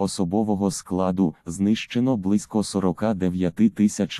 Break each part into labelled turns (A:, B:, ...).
A: Особового складу знищено близько 49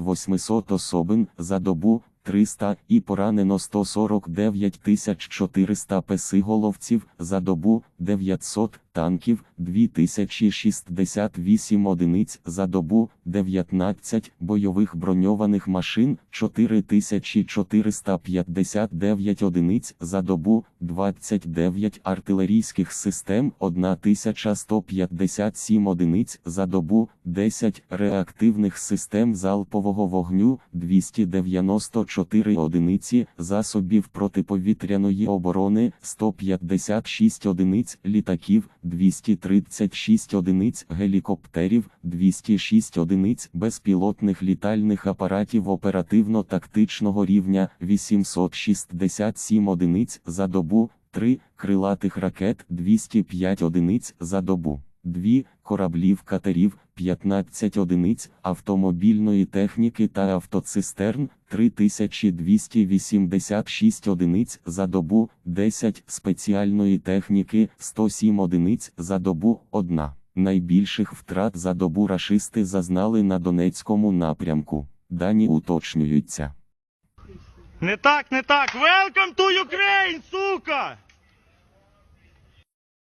A: 800 особин за добу 300 і поранено 149 400 песиголовців за добу 900 танків 2068 одиниць за добу 19 бойових броньованих машин 4459 одиниць за добу 29 артилерійських систем 1157 одиниць за добу 10 реактивних систем залпового вогню 294 одиниці засобів протиповітряної оборони 156 одиниць літаків 236 одиниць гелікоптерів 206 одиниць безпілотних літальних апаратів оперативно-тактичного рівня 867 одиниць за добу 3 крилатих ракет 205 одиниць за добу. 2 кораблів катерів 15 одиниць автомобільної техніки та автоцистерн 3286 одиниць за добу 10 спеціальної техніки 107 одиниць за добу 1. Найбільших втрат за добу рашисти зазнали на Донецькому напрямку. Дані уточнюються.
B: Не так, не так. Welcome to Ukraine, сука!